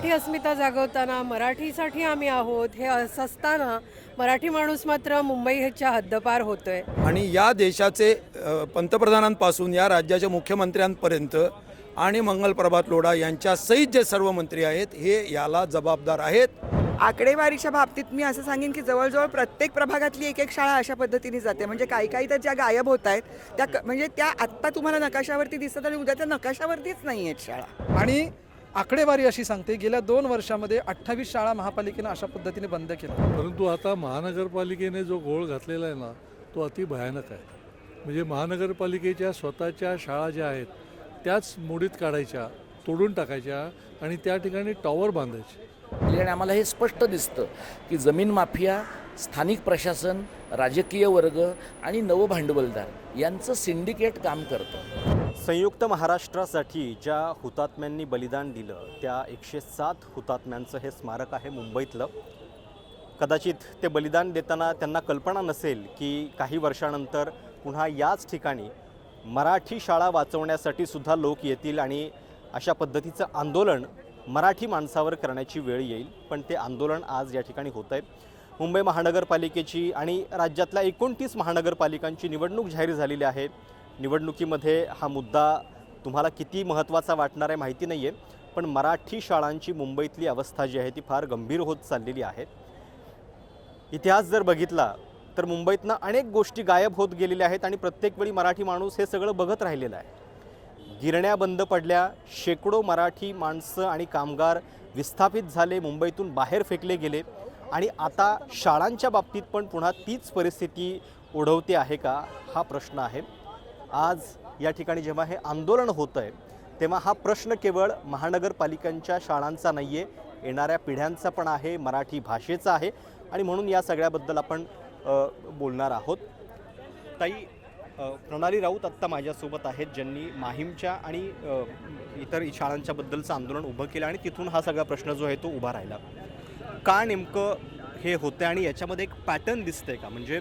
मराठी अस्मिता जागवताना मराठीसाठी आम्ही आहोत हे असं असताना मराठी माणूस मात्र मुंबईच्या हद्दपार होतोय. आणि या देशाचे पंतप्रधानांपासून या राज्याच्या मुख्यमंत्र्यांपर्यंत आणि मंगल प्रभात लोढा यांच्या सहित जे सर्व मंत्री आहेत हे याला जबाबदार आहेत. आकडेवारीच्या बाबतीत मी असं सांगेन की जवळजवळ प्रत्येक प्रभागातली एक एक शाळा अशा पद्धतीने जाते. म्हणजे काही काही तर ज्या गायब होत आहेत त्या क- म्हणजे त्या आत्ता तुम्हाला नकाशावरती दिसतात आणि उद्या त्या नकाशावरतीच नाही आहेत शाळा. आणि आकडेवारी अशी सांगते गेल्या दोन वर्षामध्ये अठ्ठावीस शाळा महापालिकेनं अशा पद्धतीने बंद केल्या. परंतु आता महानगरपालिकेने जो घोळ घातलेला आहे ना तो अति भयानक आहे. म्हणजे महानगरपालिकेच्या स्वतःच्या शाळा ज्या आहेत त्याच मोडीत काढायच्या तोडून टाकायच्या आणि त्या ठिकाणी टॉवर बांधायचे. आणि आम्हाला हे स्पष्ट दिसतं की जमीन माफिया स्थानिक प्रशासन राजकीय वर्ग आणि नवभांडवलदार यांचं सिंडिकेट काम करतं. संयुक्त महाराष्ट्रासाठी ज्या हुतात्म्यांनी बलिदान दिलं त्या एकशे सात हुतात्म्यांचं हे स्मारक आहे मुंबईतलं. कदाचित ते बलिदान देताना त्यांना कल्पना नसेल की काही वर्षानंतर पुन्हा याच ठिकाणी मराठी शाळा वाचवण्यासाठी सुद्धा लोक येतील आणि अशा पद्धतीचं आंदोलन मराठी माणसावर करण्याची वेळ येईल. पण ते आंदोलन आज या ठिकाणी होत आहे. मुंबई महानगरपालिकेची आणि राज्यातल्या एकोणतीस महानगरपालिकांची निवडणूक जाहीर झालेली आहे. निवडणुकीमध्ये हा मुद्दा तुम्हाला किती महत्त्वाचा वाटणार आहे माहिती नाही आहे पण मराठी शाळांची मुंबईतली अवस्था जी आहे ती फार गंभीर होत चाललेली आहे. इतिहास जर बघितला तर मुंबईतनं अनेक गोष्टी गायब होत गेलेल्या आहेत आणि प्रत्येक वेळी मराठी माणूस हे सगळं बघत राहिलेलं आहे. गिरण्या बंद पडल्या शेकडो मराठी माणसं आणि कामगार विस्थापित झाले मुंबईतून बाहेर फेकले गेले आणि आता शाळांच्या बाबतीत पण पुन्हा तीच परिस्थिती ओढवते आहे का? हा प्रश्न आहे. आज या ठिकाणी जेव्हा हे आंदोलन होतं आहे तेव्हा हा प्रश्न केवळ महानगरपालिकांच्या शाळांचा नाही आहे येणाऱ्या पिढ्यांचा पण आहे मराठी भाषेचा आहे आणि म्हणून या सगळ्याबद्दल आपण बोलणार आहोत. ताई प्रणाली राऊत आत्ता माझ्यासोबत आहेत ज्यांनी माहीमच्या आणि इतर शाळांच्याबद्दलचं आंदोलन उभं केलं आणि तिथून हा सगळा प्रश्न जो आहे तो उभा राहिला. का नेमकं हे होतं आणि याच्यामध्ये एक पॅटर्न दिसतंय का? म्हणजे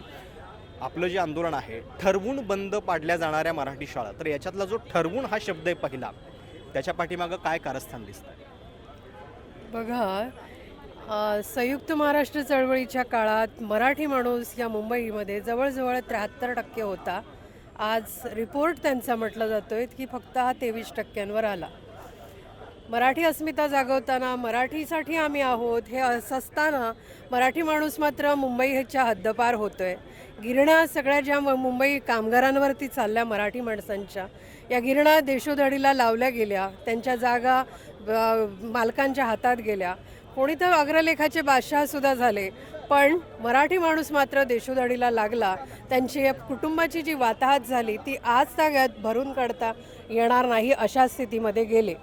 आपलं जे आंदोलन आहे ठरवून बंद पाडल्या जाणाऱ्या मराठी शाळा तर याच्यातला जो ठरवून हा शब्द आहे पहिला त्याच्या पाठीमागं काय कारस्थान दिसतं बघा संयुक्त महाराष्ट्र चळवळीच्या काळात मराठी माणूस या मुंबईमध्ये जवळजवळ त्र्याहत्तर टक्के होता. आज रिपोर्ट त्यांचा म्हटलं जातोय की फक्त हा तेवीस टक्क्यांवर आला. मराठी अस्मिता जागवताना मराठीसाठी आम्ही आहोत हे असं असताना मराठी माणूस मात्र मुंबईच्या हद्दपार होतो आहे गिरणा सगळ्या ज्या मुंबई कामगारांवरती चालल्या मराठी माणसांच्या या गिरणा देशोधडीला लावल्या गेल्या त्यांच्या जागा मालकांच्या हातात गेल्या. कोणी तर अग्रलेखाचे बादशहासुद्धा झाले पण मराठी माणूस मात्र देशोधडीला लागला. त्यांची या कुटुंबाची जी वाताहत झाली ती आज ताग्यात भरून काढता येणार नाही अशा स्थितीमध्ये गेले.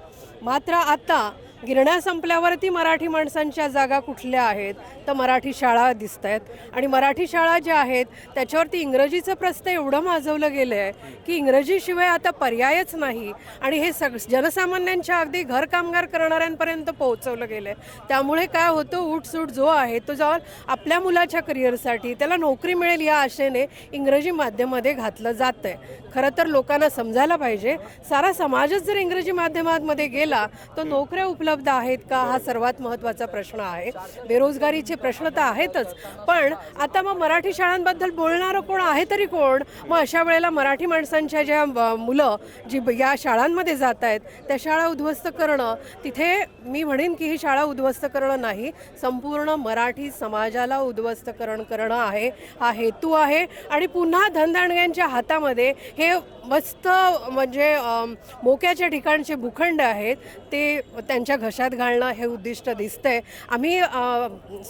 मात्र आता गिरण्या संपल्यावरती मराठी माणसांच्या जागा कुठल्या आहेत? तर मराठी शाळा दिसत आहेत आणि मराठी शाळा ज्या आहेत त्याच्यावरती इंग्रजीचं प्रस्थ एवढं माजवलं गेलं आहे की इंग्रजीशिवाय आता पर्यायच नाही. आणि हे सग जनसामान्यांच्या अगदी घर कामगार करणाऱ्यांपर्यंत पोहोचवलं गेलं आहे त्यामुळे काय होतं उठसूट जो आहे तो जेव्हा आपल्या मुलाच्या करिअरसाठी त्याला नोकरी मिळेल या आशेने इंग्रजी माध्यमामध्ये घातलं जातं आहे खरं तर लोकांना समजायला पाहिजे. सारा समाजच जर इंग्रजी माध्यमांमध्ये गेला तर नोकऱ्या उपलब्ध आहेत का हा सर्वात महत्त्वाचा प्रश्न आहे. बेरोजगारीचे प्रश्न तर आहेतच पण आता मग मराठी शाळांबद्दल बोलणारं कोण आहे तरी कोण? मग अशा वेळेला मराठी माणसांच्या ज्या मुलं जी या शाळांमध्ये जात आहेत त्या शाळा उद्ध्वस्त करणं तिथे मी म्हणेन की ही शाळा उद्ध्वस्त करणं नाही संपूर्ण मराठी समाजाला उद्ध्वस्तकरण करणं आहे हा हेतू आहे. आणि पुन्हा धनदांडग्यांच्या हातामध्ये हे मस्त म्हणजे मोक्याच्या ठिकाणचे भूखंड आहेत ते त्यांच्या घशात घालणं हे उद्दिष्ट दिसतंय. आम्ही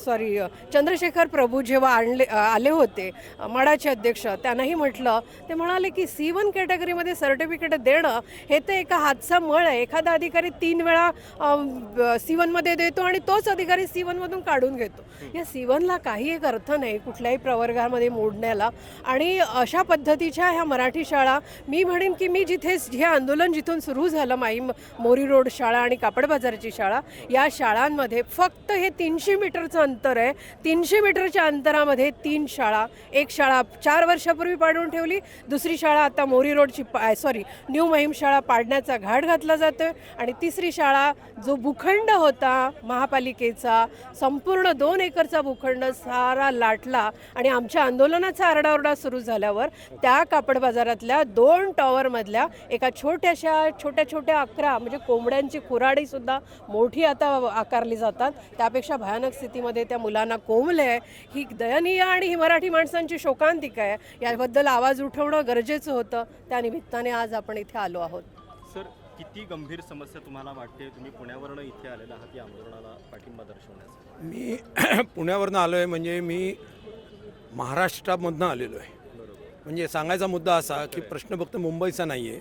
सॉरी चंद्रशेखर प्रभू जेव्हा आणले आले होते मडाचे अध्यक्ष त्यांनाही म्हटलं ते म्हणाले की सी वन कॅटेगरीमध्ये सर्टिफिकेट देणं हे तर एका हातचा मळ आहे. एखादा अधिकारी तीन वेळा सी वनमध्ये देतो आणि तोच अधिकारी सी वनमधून काढून घेतो. या सी वनला काही एक अर्थ नाही कुठल्याही प्रवर्गामध्ये मोडण्याला. आणि अशा पद्धतीच्या ह्या मराठी शाळा मी म्हणेन की मी जिथे हे आंदोलन जिथून सुरू झालं माई मोरी रोड शाळा आणि कापड बाजार मीटरची शाळा. या शाळांमध्ये फक्त हे तीनशे मीटरचं अंतर आहे. तीनशे मीटरच्या अंतरामध्ये तीन शाळा. एक शाळा चार वर्षापूर्वी पाडून ठेवली. दुसरी शाळा आता मोरी रोडची पा सॉरी न्यू महिम शाळा पाडण्याचा घाट घातला जातोय. आणि तिसरी शाळा जो भूखंड होता महापालिकेचा संपूर्ण दोन एकरचा भूखंड सारा लाटला आणि आमच्या आंदोलनाचा आरडाओरडा सुरू झाल्यावर त्या कापड बाजारातल्या दोन टॉवरमधल्या एका छोट्याशा छोट्या छोट्या अकरा म्हणजे कोंबड्यांची खुराडीसुद्धा मोठी आता आकारली जातात. त्यापेक्षा भयानक स्थितीमध्ये त्या मुलांना कोंबले आहे. ही दयनीय आणि ही मराठी माणसांची शोकांतिका आहे. याबद्दल आवाज उठवणं गरजेचं होतं. त्या निमित्ताने आज आपण इथे आलो आहोत. सर किती गंभीर समस्या तुम्हाला वाटते? तुम्ही पुण्यावरनं इथे आलेला आहात या आंदोलनाला पाठिंबा दर्शवण्यासाठी. मी पुण्यावरनं आलो आहे म्हणजे मी महाराष्ट्रामधनं आलेलो आहे. म्हणजे सांगायचा मुद्दा असा की प्रश्न फक्त मुंबईचा नाही आहे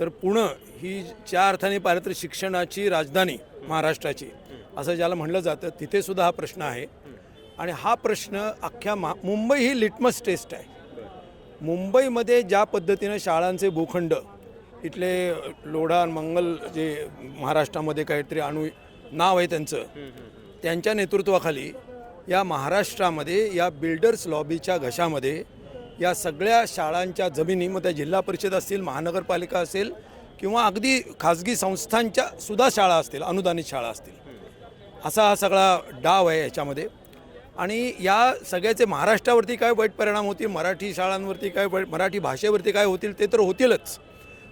तर पुणं ही ज्या अर्थाने पाहिलं तर शिक्षणाची राजधानी महाराष्ट्राची असं ज्याला म्हटलं जातं तिथे सुद्धा हा प्रश्न आहे. आणि हा प्रश्न अख्ख्या मा मुंबई ही लिटमस टेस्ट आहे. मुंबईमध्ये ज्या पद्धतीनं शाळांचे भूखंड इथले लोढा मंगल जे महाराष्ट्रामध्ये काहीतरी अणु नाव आहे त्यांचं त्यांच्या नेतृत्वाखाली या महाराष्ट्रामध्ये या बिल्डर्स लॉबीच्या घशामध्ये या सगळ्या शाळांच्या जमिनी मग त्या जिल्हा परिषद असतील महानगरपालिका असेल किंवा अगदी खाजगी संस्थांच्या सुद्धा शाळा असतील अनुदानित शाळा असतील. असा हा सगळा डाव आहे याच्यामध्ये. आणि या सगळ्याचे महाराष्ट्रावरती काय वाईट परिणाम होतील मराठी शाळांवरती काय वाईट मराठी भाषेवरती काय होतील ते तर होतीलच.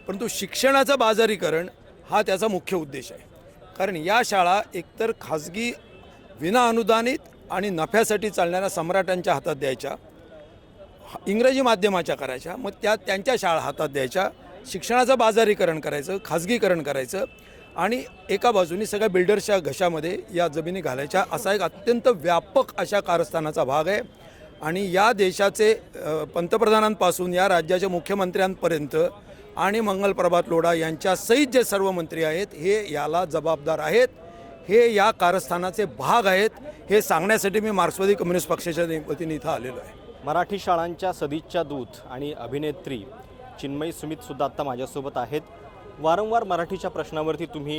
परंतु शिक्षणाचं बाजारीकरण हा त्याचा मुख्य उद्देश आहे. कारण या शाळा एकतर खाजगी विना अनुदानित आणि नफ्यासाठी चालणाऱ्या सम्राटांच्या हातात द्यायच्या इंग्रजी माध्यमाच्या करायच्या मग त्या त्यांच्या शाळा हातात द्यायच्या शिक्षणाचं बाजारीकरण करायचं खाजगीकरण करायचं आणि एका बाजूनी सगळ्या बिल्डर्सच्या घशामध्ये या जमिनी घालायच्या. असा एक अत्यंत व्यापक अशा कारस्थानाचा भाग आहे. आणि या देशाचे पंतप्रधानांपासून या राज्याच्या मुख्यमंत्र्यांपर्यंत आणि मंगलप्रभात लोढा यांच्या सहित जे सर्व मंत्री आहेत हे याला जबाबदार आहेत. हे या कारस्थानाचे भाग आहेत. हे सांगण्यासाठी मी मार्क्सवादी कम्युनिस्ट पक्षाच्या वतीने इथं आलेलो आहे. मराठी शाळांच्या सदिच्छा दूत आणि अभिनेत्री चिन्मयी सुमितसुद्धा आत्ता माझ्यासोबत आहेत. वारंवार मराठीच्या प्रश्नावरती तुम्ही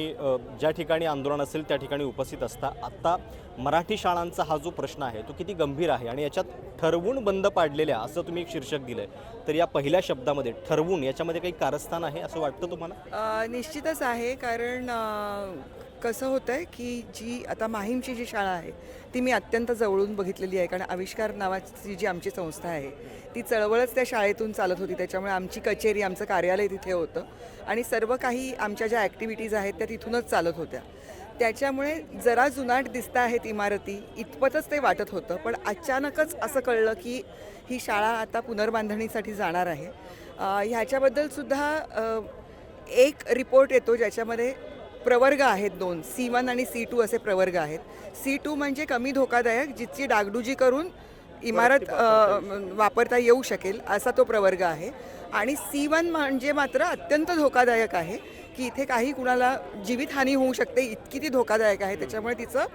ज्या ठिकाणी आंदोलन असेल त्या ठिकाणी उपस्थित असता. आत्ता मराठी शाळांचा हा जो प्रश्न आहे तो किती गंभीर आहे आणि याच्यात ठरवून बंद पाडलेल्या असं तुम्ही एक शीर्षक दिलं आहे तर या पहिल्या शब्दामध्ये ठरवून याच्यामध्ये काही कारस्थान आहे असं वाटतं तुम्हाला? निश्चितच आहे. कारण कसं होतं आहे की जी आता माहीमची जी शाळा आहे ती मी अत्यंत जवळून बघितलेली आहे. कारण आविष्कार नावाची जी आमची संस्था आहे ती चळवळच त्या शाळेतून चालत होती. त्याच्यामुळे आमची कचेरी आमचं कार्यालय तिथे होतं. आणि सर्व काही आमच्या ज्या ॲक्टिव्हिटीज आहेत त्या तिथूनच चालत होत्या. त्याच्यामुळे जरा जुनाट दिसत आहेत इमारती इतपतच ते वाटत होतं. पण अचानकच असं कळलं की ही शाळा आता पुनर्बांधणीसाठी जाणार आहे. ह्याच्याबद्दलसुद्धा एक रिपोर्ट येतो ज्याच्यामध्ये प्रवर्ग आहेत दोन. सी वन आणि सी टू असे प्रवर्ग आहेत. सी टू म्हणजे कमी धोकादायक जिची डागडुजी करून इमारत वापरता येऊ शकेल असा तो प्रवर्ग आहे. आणि सी वन म्हणजे मात्र अत्यंत धोकादायक आहे की इथे काही कुणाला जीवितहानी होऊ शकते इतकी ती धोकादायक आहे. त्याच्यामुळे तिचं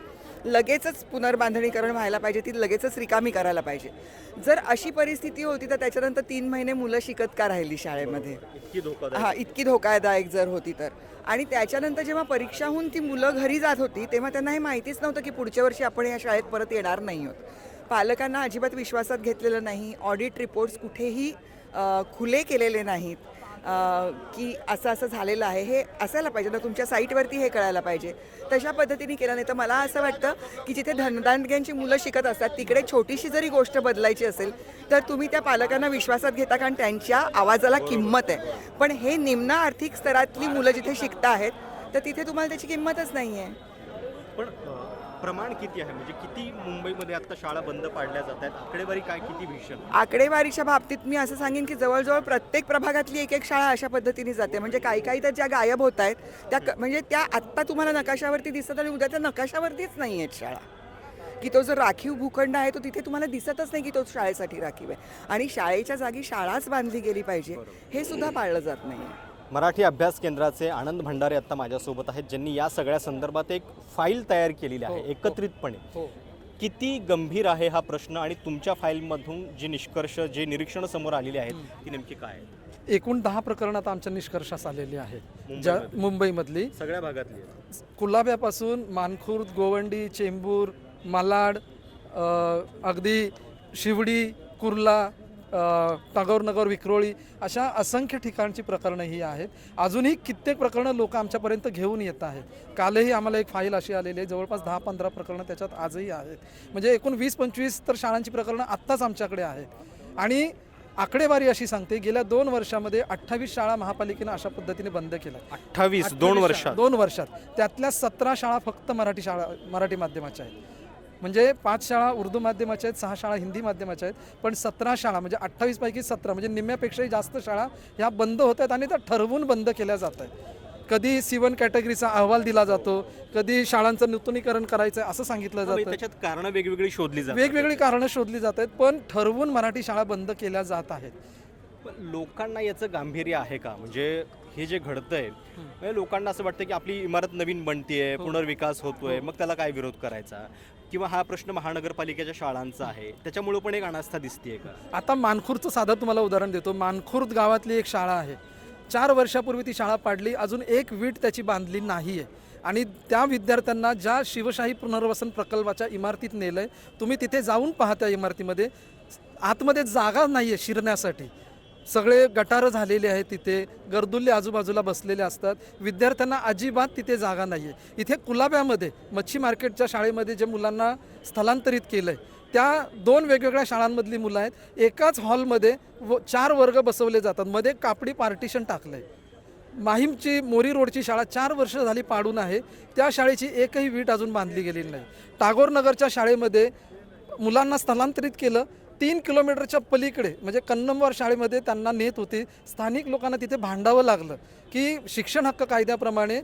लगेचच पुनर्बांधणीकरण व्हायला पाहिजे ती लगेचच रिकामी करायला पाहिजे. जर अशी परिस्थिती होती तर त्याच्यानंतर तीन महिने मुलं शिकत का राहिली शाळेमध्ये. हा इतकी धोकादायक जर होती तर. आणि त्याच्यानंतर जेव्हा परीक्षा होऊन ती मुलं घरी जात होती तेव्हा त्यांना हे माहितीच नव्हतं की पुढच्या वर्षी आपण या शाळेत परत येणार नाही आहोत. पालकांना अजिबात विश्वासात घेतलेलं नाही ऑडिट रिपोर्ट्स कुठेही खुले केलेले नाहीत. की असं असं झालेलं आहे हे असायला पाहिजे ना तुमच्या साईटवरती हे कळायला पाहिजे. तशा पद्धतीने केलं नाही तर मला असं वाटतं की जिथे धनदांडग्यांची मुलं शिकत असतात तिकडे छोटीशी जरी गोष्ट बदलायची असेल तर तुम्ही त्या पालकांना विश्वासात घेता कारण त्यांच्या आवाजाला किंमत आहे. पण हे निम्न आर्थिक स्तरातली मुलं जिथे शिकता आहेत तर तिथे तुम्हाला त्याची किंमतच नाही आहे पण प्रमाण किती आहे? म्हणजे किती मुंबईमध्ये आता शाळा बंद पाडल्या जात आहेत? आकडेवारी काय? किती भीषण? आकडेवारीच्या बाबतीत मी असं सांगेन की जवळजवळ प्रत्येक प्रभागातली एक एक शाळा अशा पद्धतीने जाते. म्हणजे काही काही तर ज्या गायब होत आहेत त्या म्हणजे त्या आत्ता तुम्हाला नकाशावरती दिसत आणि उद्या त्या नकाशावरतीच नाही आहेत शाळा. की तो जो राखीव भूखंड आहे तो तिथे तुम्हाला दिसतच नाही की तो शाळेसाठी राखीव आहे. आणि शाळेच्या जागी शाळाच बांधली गेली पाहिजे हे सुद्धा पाळलं जात नाही मराठी अभ्यास केंद्राचे आनंद भंडारे आता माझ्यासोबत आहेत ज्यांनी या सगळ्या संदर्भात एक फाईल तयार केलेली आहे हो, हो. एकत्रितपणे. हो. किती गंभीर आहे हा प्रश्न आणि तुमच्या फाईलमधून जे निष्कर्ष जे निरीक्षण समोर आलेली आहेत ती नेमकी काय आहेत? एकूण दहा प्रकरणं आता आमच्या निष्कर्षास आलेली आहेत. ज्या मुंबईमधली. सगळ्या भागातली. कुलाब्यापासून मानखुर्द गोवंडी चेंबूर मालाड अगदी शिवडी कुर्ला टागोरनगर विक्रोळी अशा असंख्य ठिकाणची प्रकरणं ही आहेत. अजूनही कित्येक प्रकरणं लोक आमच्यापर्यंत घेऊन येत आहेत. कालही आम्हाला एक फाईल अशी आलेली आहे जवळपास दहा पंधरा प्रकरणं त्याच्यात आजही आहेत. म्हणजे एकूण वीस पंचवीस तर शाळांची प्रकरणं आत्ताच आमच्याकडे आहेत. आणि आकडेवारी अशी सांगते गेल्या दोन वर्षामध्ये अठ्ठावीस शाळा महापालिकेनं अशा पद्धतीने बंद केल्या. अठ्ठावीस दोन 28 वर्षात? दोन वर्षात. त्यातल्या सतरा शाळा फक्त मराठी शाळा मराठी माध्यमाच्या आहेत. म्हणजे पाच शाळा उर्दू माध्यमाच्या आहेत सहा शाळा हिंदी माध्यमाच्या आहेत पण सतरा शाळा म्हणजे अठ्ठावीस पैकी सतरा म्हणजे निम्म्यापेक्षाही जास्त शाळा ह्या बंद होत आहेत आणि त्या ठरवून बंद केल्या जात आहेत. कधी सी वन कॅटेगरीचा अहवाल दिला जातो कधी शाळांचं नूतनीकरण करायचं असं सांगितलं म्हणजे जातं. त्याच्यात कारणं वेगवेगळी शोधली जातात. वेगवेगळी कारणं शोधली जात आहेत पण ठरवून मराठी शाळा बंद केल्या जात आहेत. पण लोकांना याचं गांभीर्य आहे का? म्हणजे हे जे घडतंय म्हणजे लोकांना असं वाटतं की आपली इमारत नवीन बनतीये पुनर्विकास होतोय मग त्याला काय विरोध करायचा? किंवा हा प्रश्न महानगरपालिकेच्या शाळांचा आहे त्याच्यामुळं पण एक अनास्था दिसतीये का? आता मानखुर्दचं साधं तुम्हाला उदाहरण देतो. मानखुर्द गावातली एक शाळा आहे. चार वर्षापूर्वी ती शाळा पाडली अजून एक वीट त्याची बांधली नाही आहे आणि त्या विद्यार्थ्यांना ज्या शिवशाही पुनर्वसन प्रकल्पाच्या इमारतीत नेलं आहे तुम्ही तिथे जाऊन पाहा त्या इमारतीमध्ये. आतमध्ये जागा नाही आहे शिरण्यासाठी. सगळे गटारं झालेले आहेत तिथे गर्दुल्ले आजूबाजूला बसलेले असतात. विद्यार्थ्यांना अजिबात तिथे जागा नाही आहे इथे कुलाब्यामध्ये मच्छी मार्केटच्या शाळेमध्ये जे मुलांना स्थलांतरित केलं आहे त्या दोन वेगवेगळ्या शाळांमधली मुलं आहेत. एकाच हॉलमध्ये व चार वर्ग बसवले जातात. मध्ये कापडी पार्टिशन टाकलं आहे माहीमची मोरी रोडची शाळा चार वर्ष झाली पाडून आहे. त्या शाळेची एकही वीट अजून बांधली गेलेली नाही. टागोर नगरच्या शाळेमध्ये मुलांना स्थलांतरित केलं. तीन किलोमीटरच्या पलीकडे म्हणजे कन्नमवार शाळेमध्ये त्यांना नेत होते स्थानिक लोकांना तिथे भांडावं लागलं की शिक्षण हक्क कायद्याप्रमाणे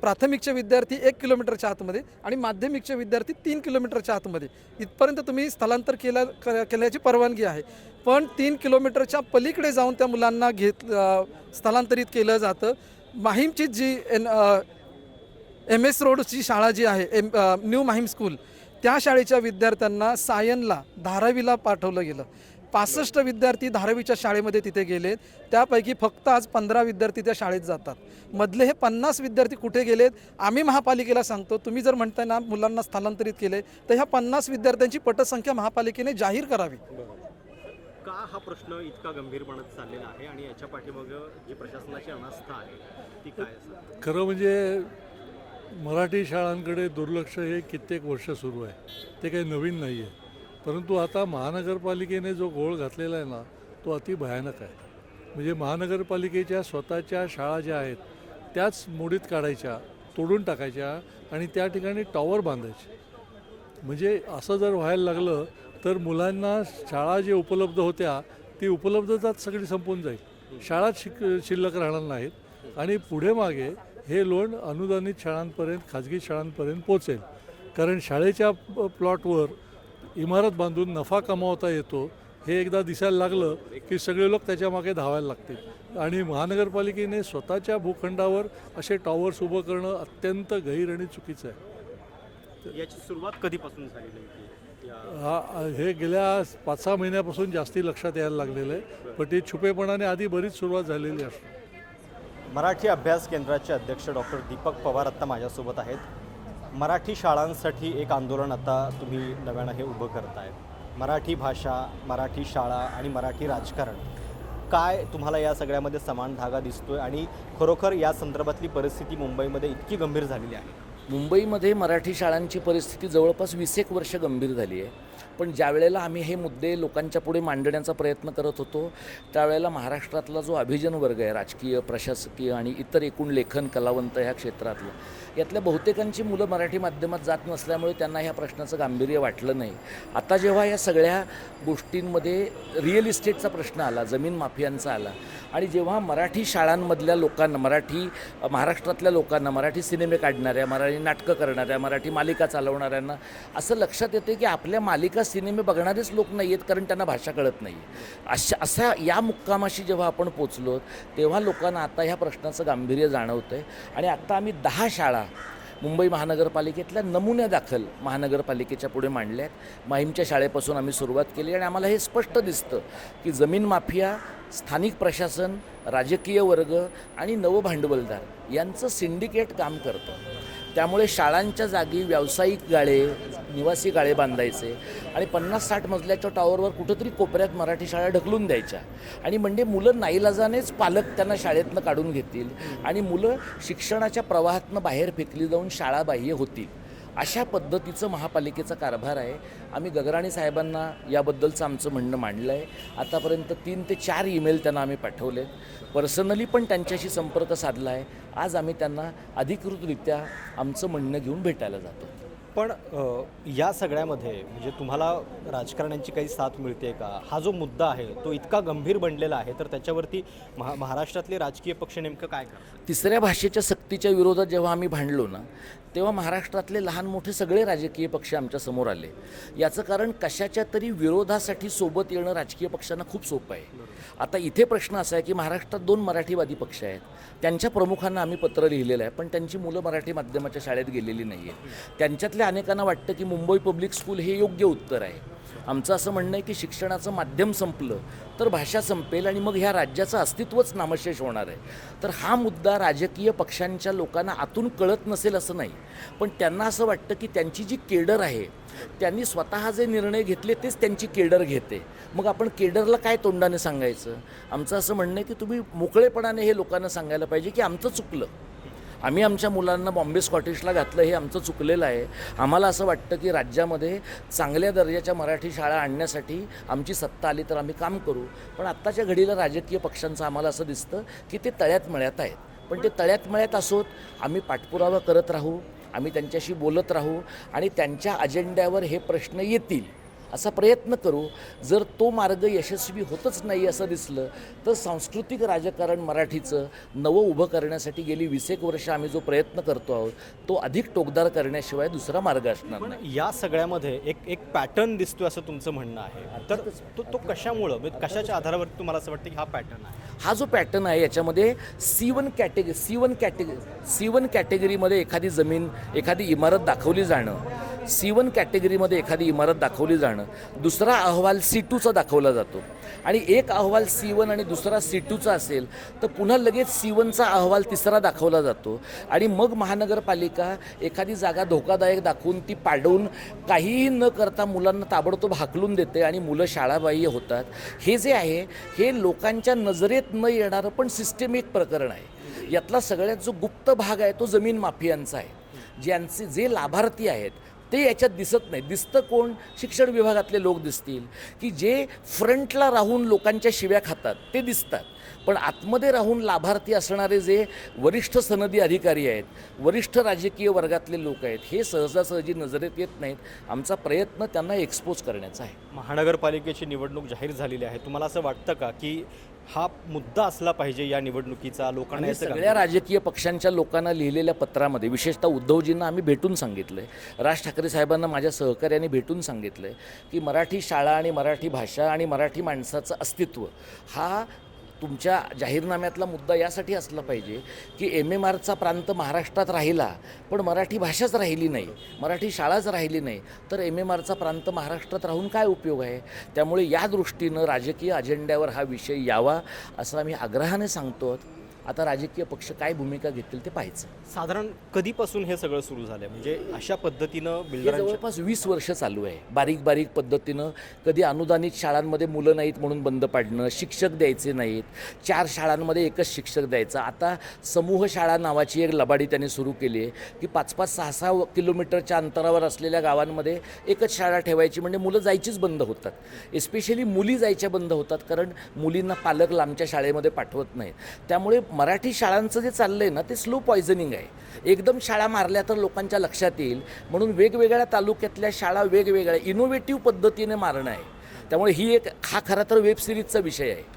प्राथमिकचे विद्यार्थी एक किलोमीटरच्या आतमध्ये आणि माध्यमिकचे विद्यार्थी तीन किलोमीटरच्या आतमध्ये. इथपर्यंत तुम्ही स्थलांतर केल्या क- केल्याची परवानगी आहे. पण तीन किलोमीटरच्या पलीकडे जाऊन त्या मुलांना घेत स्थलांतरित केलं जातं. माहीमची जी एन एम एस रोडची शाळा जी आहे एम न्यू माहीम स्कूल त्या शाळेच्या विद्यार्थ्यांना सायनला धारावीला पाठवलं गेलं. पासष्ट विद्यार्थी धारावीच्या शाळेमध्ये तिथे गेलेत त्यापैकी फक्त आज पंधरा विद्यार्थी त्या शाळेत जातात. मधले हे पन्नास विद्यार्थी कुठे गेलेत? आम्ही महापालिकेला सांगतो. तुम्ही जर म्हणताय ना मुलांना स्थलांतरित केले तर ह्या पन्नास विद्यार्थ्यांची पटसंख्या महापालिकेने जाहीर करावी. का हा प्रश्न इतका गंभीर बनत चाललेला आहे आणि याच्या पाठीमागं जी प्रशासनाची अनास्था आहे ती काय खरं म्हणजे मराठी शाळांकडे दुर्लक्ष हे कित्येक वर्ष सुरू आहे. ते काही नवीन नाही आहे. परंतु आता महानगरपालिकेने जो घोळ घातलेला आहे ना तो अति भयानक आहे. म्हणजे महानगरपालिकेच्या स्वतःच्या शाळा ज्या आहेत त्याच मोडीत काढायच्या तोडून टाकायच्या आणि त्या ठिकाणी टॉवर बांधायचे. म्हणजे असं जर व्हायला लागलं तर मुलांना शाळा जे उपलब्ध होत्या ती उपलब्धताच सगळी संपून जाईल. शाळाच शिक शिल्लक राहणार नाहीत. आणि पुढे मागे हे लोन अनुदानित शाळांपर्यंत खाजगी शाळांपर्यंत पोचेल कारण शाळेच्या प्लॉटवर इमारत बांधून नफा कमावता येतो हे एकदा दिसायला लागलं की सगळे लोक त्याच्यामागे धावायला लागतील. आणि महानगरपालिकेने स्वतःच्या भूखंडावर असे टॉवर्स उभं करणं अत्यंत गैर आणि चुकीचं आहे. याची सुरुवात कधीपासून झाली नेमकी या हा हे गेल्या पाच सहा महिन्यापासून जास्ती लक्षात यायला लागलेलं आहे पण ते छुपेपणाने आधी बरीच सुरुवात झालेली असते. मराठी अभ्यास केंद्राचे अध्यक्ष डॉक्टर दीपक पवार आत्ता माझ्यासोबत आहेत. मराठी शाळांसाठी एक आंदोलन आता तुम्ही नव्यानं हे उभं करताय. मराठी भाषा मराठी शाळा आणि मराठी राजकारण काय तुम्हाला या सगळ्यामध्ये समान धागा दिसतोय आणि खरोखर या संदर्भातली परिस्थिती मुंबईमध्ये इतकी गंभीर झालेली आहे? मुंबईमध्ये मराठी शाळांची परिस्थिती जवळपास वीस एक वर्ष गंभीर झाली आहे. पण ज्या वेळेला आम्ही हे मुद्दे लोकांच्या पुढे मांडण्याचा प्रयत्न करत होतो त्यावेळेला महाराष्ट्रातला जो अभिजन वर्ग आहे राजकीय प्रशासकीय आणि इतर एकूण लेखन कलावंत ह्या क्षेत्रातलं यातल्या बहुतेकांची मुलं मराठी माध्यमात जात नसल्यामुळे त्यांना ह्या प्रश्नाचं गांभीर्य वाटलं नाही. आता जेव्हा या सगळ्या गोष्टींमध्ये रिअल इस्टेटचा प्रश्न आला जमीन माफियांचा आला आणि जेव्हा मराठी शाळांमधल्या लोकांना मराठी महाराष्ट्रातल्या लोकांना मराठी सिनेमे काढणाऱ्या मराठी नाटकं करणाऱ्या मराठी मालिका चालवणाऱ्यांना असं लक्षात येते की आपल्या मालिका सिनेमे बघणारेच लोक नाही आहेत कारण त्यांना भाषा कळत नाही अशा असा या मुक्कामाशी जेव्हा आपण पोचलो तेव्हा लोकांना आता ह्या प्रश्नाचं गांभीर्य जाणवतं आहे आणि आत्ता आम्ही दहा शाळा मुंबई महानगरपालिकेतल्या नमुन्या दाखल महानगरपालिकेच्या पुढे मांडल्या आहेत माहीमच्या शाळेपासून आम्ही सुरुवात केली आणि आम्हाला हे स्पष्ट दिसतं की जमीन माफिया स्थानिक प्रशासन राजकीय वर्ग आणि नवभांडवलदार यांचं सिंडिकेट काम करतं. त्यामुळे शाळांच्या जागी व्यावसायिक गाळे निवासी गाळे बांधायचे आणि पन्नास साठ मजल्याच्या टॉवरवर कुठंतरी कोपऱ्यात मराठी शाळा ढकलून द्यायच्या. आणि म्हणजे मुलं नाईलाजानेच पालक त्यांना शाळेतनं काढून घेतील आणि मुलं शिक्षणाच्या प्रवाहातनं बाहेर फेकली जाऊन शाळाबाह्य होतील. अशा पद्धतीचं महापालिकेचा कारभार आहे. आम्ही गगराणी साहेबांना याबद्दलचं आमचं म्हणणं मांडलं आहे. आतापर्यंत तीन ते चार ईमेल त्यांना आम्ही पाठवले पर्सनली पण त्यांच्याशी संपर्क साधला आहे. आज आम्ही त्यांना अधिकृतरित्या आमचं म्हणणं घेऊन भेटायला जातो. पण या सगळ्यामध्ये म्हणजे तुम्हाला राजकारण्यांची काही साथ मिळते का? हा जो मुद्दा आहे तो इतका गंभीर बनलेला आहे तर त्याच्यावरती महा महाराष्ट्रातले राजकीय पक्ष नेमकं काय करतात? तिसऱ्या भाषेच्या सक्तीच्या विरोधात जेव्हा आम्ही भांडलो ना तेव्हा महाराष्ट्रातले लहान मोठे सगळे राजकीय पक्ष आमच्यासमोर आले. याचं कारण कशाच्या तरी विरोधासाठी सोबत येणं राजकीय पक्षांना खूप सोपं आहे. आता इथे प्रश्न असा आहे की महाराष्ट्रात दोन मराठीवादी पक्ष आहेत. त्यांच्या प्रमुखांना आम्ही पत्र लिहिलेलं आहे पण त्यांची मुलं मराठी माध्यमाच्या शाळेत गेलेली नाही आहेत त्यांच्यातल्या अनेकांना वाटतं की मुंबई पब्लिक स्कूल हे योग्य उत्तर आहे. आमचं असं म्हणणं आहे की शिक्षणाचं माध्यम संपलं तर भाषा संपेल आणि मग ह्या राज्याचं अस्तित्वच नामशेष होणार आहे. तर हा मुद्दा राजकीय पक्षांच्या लोकांना आतून कळत नसेल असं नाही पण त्यांना असं वाटतं की त्यांची जी केडर आहे त्यांनी स्वतः जे निर्णय घेतले तेच त्यांची केडर घेते. मग आपण केडरला काय तोंडाने सांगायचं? आमचं असं म्हणणं आहे की तुम्ही मोकळेपणाने हे लोकांना सांगायला पाहिजे की आमचं चुकलं. आम्ही आमच्या मुलांना बॉम्बे स्कॉटिशला घातलं हे आमचं चुकलेलं आहे. आम्हाला असं वाटतं की राज्यामध्ये चांगल्या दर्जाच्या मराठी शाळा आणण्यासाठी आमची सत्ता आली तर आम्ही काम करू. पण आत्ताच्या घडीला राजकीय पक्षांचं आम्हाला असं दिसतं की ते तळ्यात मळ्यात आहेत. पण ते तळ्यात मळ्यात असोत आम्ही पाठपुरावा करत राहू आम्ही त्यांच्याशी बोलत राहू आणि त्यांच्या अजेंड्यावर हे प्रश्न येतील. असा प्रयत्न करू. जर तो मार्ग यशस्वी होतच नाही असं दिसलं तर सांस्कृतिक राजकारण मराठीचं नवं उभं करण्यासाठी गेली वीस एक वर्ष आम्ही जो प्रयत्न करतो आहोत तो अधिक टोकदार करण्याशिवाय दुसरा मार्ग असणार नाही. या सगळ्यामध्ये एक एक पॅटर्न दिसतोय असं तुमचं म्हणणं आहे. तर तो तो कशामुळं? म्हणजे कशाच्या आधारावरती तुम्हाला असं वाटतं की हा पॅटर्न आहे? हा जो पॅटर्न आहे याच्यामध्ये C one category C one category C one कॅटेगरीमध्ये एखादी जमीन एखादी इमारत दाखवली जाणं सी वन कॅटेगरीमध्ये एखादी इमारत दाखवली जाणं दुसरा अहवाल सी टूचा दाखवला जातो. आणि एक अहवाल सी वन आणि दुसरा सी टूचा असेल तर पुन्हा लगेच सी वनचा अहवाल तिसरा दाखवला जातो. आणि मग महानगरपालिका एखादी जागा धोकादायक दाखवून ती पाडवून काहीही न करता मुलांना ताबडतोब हाकलून देते आणि मुलं शाळाबाह्य होतात. हे जे आहे हे लोकांच्या नजरेत न येणारं पण सिस्टेमिक प्रकरण आहे. यातला सगळ्यात जो गुप्त भाग आहे तो जमीन माफियांचा आहे. ज्यांचे जे लाभार्थी आहेत ते याच्यात दिसत नाही. दिसतं कोण? शिक्षण विभागातले लोक दिसतील. की जे फ्रंटला राहून लोकांच्या शिव्या खातात ते दिसतात. पण आतमध्ये राहून लाभार्थी असणारे जे वरिष्ठ सनदी अधिकारी आहेत वरिष्ठ राजकीय वर्गातले लोक आहेत हे सहजासहजी नजरेत येत नाहीत. आमचा प्रयत्न त्यांना एक्सपोज करण्याचा आहे. महानगरपालिकेची निवडणूक जाहीर झालेली आहे. तुम्हाला असं वाटतं का की हा मुद्दा असला पाहिजे या निवडणुकीचा लोकांना सगळ्या राजकीय पक्षांच्या लोकांना लिहिलेल्या पत्रामध्ये विशेषतः उद्धवजींना आम्ही भेटून सांगितलं आहे राज ठाकरे साहेबांना माझ्या सहकार्याने भेटून सांगितलं आहे की मराठी शाळा आणि मराठी भाषा आणि मराठी माणसाचं अस्तित्व हा तुमच्या जाहीरनाम्यातला मुद्दा यासाठी असला पाहिजे की एम एम आरचा प्रांत महाराष्ट्रात राहिला पण मराठी भाषाच राहिली नाही मराठी शाळाच राहिली नाही तर एम एम आरचा प्रांत महाराष्ट्रात राहून काय उपयोग आहे? त्यामुळे या दृष्टीनं राजकीय अजेंड्यावर हा विषय यावा असं आम्ही आग्रहाने सांगतो आता राजकीय पक्ष काय भूमिका घेतील ते पाहायचं. साधारण कधीपासून हे सगळं सुरू झालंय? म्हणजे अशा पद्धतीनं हे बिल्डरांच्या जवळपास वीस वर्ष चालू आहे. बारीक बारीक पद्धतीनं कधी अनुदानित शाळांमध्ये मुलं नाहीत म्हणून बंद पाडणं शिक्षक द्यायचे नाहीत. चार शाळांमध्ये एकच शिक्षक द्यायचा. आता समूह शाळा नावाची एक लबाडी त्यांनी सुरू केली आहे की पाच पाच सहा सहा किलोमीटरच्या अंतरावर असलेल्या गावांमध्ये एकच शाळा ठेवायची. म्हणजे मुलं जायचीच बंद होतात. एस्पेशली मुली जायच्या बंद होतात कारण मुलींना पालक लांबच्या शाळेमध्ये पाठवत नाहीत. त्यामुळे मराठी शाळांचं जे चाललं आहे ना ते स्लो पॉयझनिंग आहे. एकदम शाळा मारल्या तर लोकांच्या लक्षात येईल. म्हणून वेगवेगळ्या तालुक्यातल्या शाळा वेगवेगळ्या इनोव्हेटिव्ह पद्धतीने मारणं आहे. त्यामुळे ही एक हा खरा तर वेब सिरीजचा विषय आहे.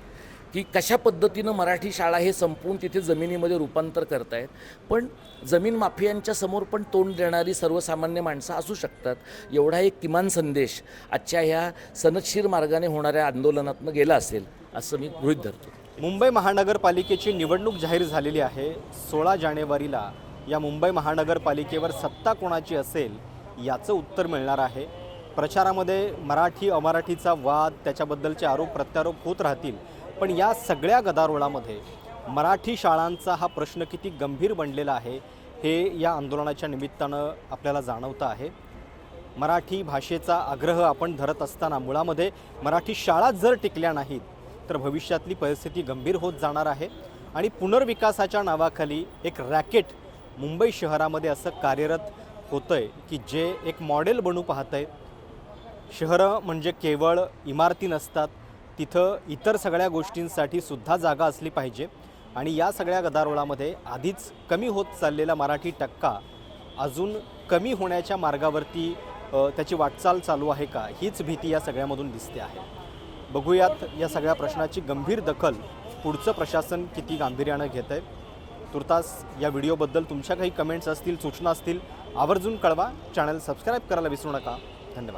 की कशा पद्धतीनं मराठी शाळा हे संपवून तिथे जमिनीमध्ये रूपांतर करतायत. पण जमीन माफियांच्या समोर पण तोंड देणारी सर्वसामान्य माणसं असू शकतात. एवढा एक किमान संदेश आजच्या ह्या सनदशीर मार्गाने होणाऱ्या आंदोलनातनं गेला असेल असं मी गृहित धरतो. मुंबई महानगरपालिकेची निवडणूक जाहीर झालेली आहे. सोळा जानेवारीला या मुंबई महानगरपालिकेवर सत्ता कोणाची असेल याचं उत्तर मिळणार आहे. प्रचारामध्ये मराठी अमराठीचा वाद त्याच्याबद्दलचे आरोप प्रत्यारोप होत राहतील. पण या सगळ्या गदारोळामध्ये मराठी शाळांचा हा प्रश्न किती गंभीर बनलेला आहे हे या आंदोलनाच्या निमित्तानं आपल्याला जाणवतं आहे. मराठी भाषेचा आग्रह आपण धरत असताना मुळामध्ये मराठी शाळा जर टिकल्या नाहीत तर भविष्यातली परिस्थिती गंभीर होत जाणार आहे. आणि पुनर्विकासाच्या नावाखाली एक रॅकेट मुंबई शहरामध्ये असं कार्यरत होतं आहे की जे एक मॉडेल बनू पाहत आहे शहरं म्हणजे केवळ इमारती नसतात तिथं इतर सगळ्या गोष्टींसाठी सुद्धा जागा असली पाहिजे. आणि या सगळ्या गदारोळामध्ये आधीच कमी होत चाललेला मराठी टक्का अजून कमी होण्याच्या मार्गावरती त्याची वाटचाल चालू आहे का? हीच भीती या सगळ्यामधून दिसते आहे. बघूयात या सगळ्या प्रश्नाची गंभीर दखल पुढचं प्रशासन किती गांभीर्यानं घेत आहे तुर्तास या व्हिडिओबद्दल तुमच्या काही कमेंट्स असतील सूचना असतील आवर्जून कळवा. चॅनल सबस्क्राईब करायला विसरू नका. धन्यवाद.